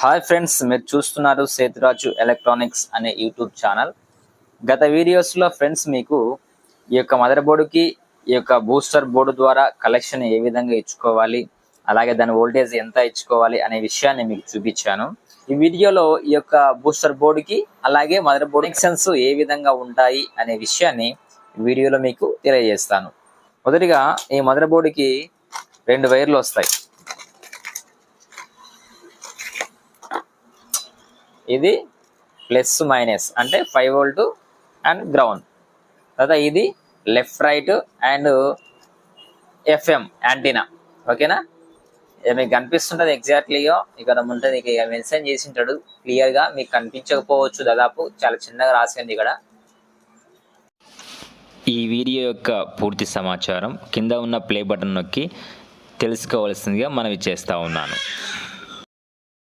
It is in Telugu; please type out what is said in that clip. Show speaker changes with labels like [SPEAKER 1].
[SPEAKER 1] హాయ్ ఫ్రెండ్స్ మీరు చూస్తున్నారు సేతురాజు ఎలక్ట్రానిక్స్ అనే యూట్యూబ్ ఛానల్. గత వీడియోస్లో ఫ్రెండ్స్ మీకు ఈ యొక్క మదర్ బోర్డుకి ఈ యొక్క బూస్టర్ బోర్డు ద్వారా కలెక్షన్ ఏ విధంగా ఇచ్చుకోవాలి అలాగే దాని వోల్టేజ్ ఎంత ఇచ్చుకోవాలి అనే విషయాన్ని మీకు చూపించాను. ఈ వీడియోలో ఈ యొక్క బూస్టర్ బోర్డుకి అలాగే మదర్ బోర్డు కనెక్షన్స్ ఏ విధంగా ఉంటాయి అనే విషయాన్ని వీడియోలో మీకు తెలియజేస్తాను. మొదటిగా ఈ మదర్ బోర్డుకి రెండు వైర్లు వస్తాయి. ఇది ప్లస్ మైనస్ అంటే ఫైవ్ వోల్ట్ అండ్ గ్రౌండ్ తర్వాత ఇది left right and FM antenna ఓకేనా మీకు కనిపిస్తుంటుంది ఎగ్జాక్ట్లీగా ఇక్కడ ఉంటుంది ఇక మెన్షన్ చేసి ఉంటాడు క్లియర్గా మీకు కనిపించకపోవచ్చు దాదాపు. చాలా చిన్నగా రాసింది ఇక్కడ.
[SPEAKER 2] ఈ వీడియో యొక్క పూర్తి సమాచారం కింద ఉన్న ప్లే బటన్ నొక్కి తెలుసుకోవాల్సిందిగా మనవి చేస్తూ ఉన్నాను.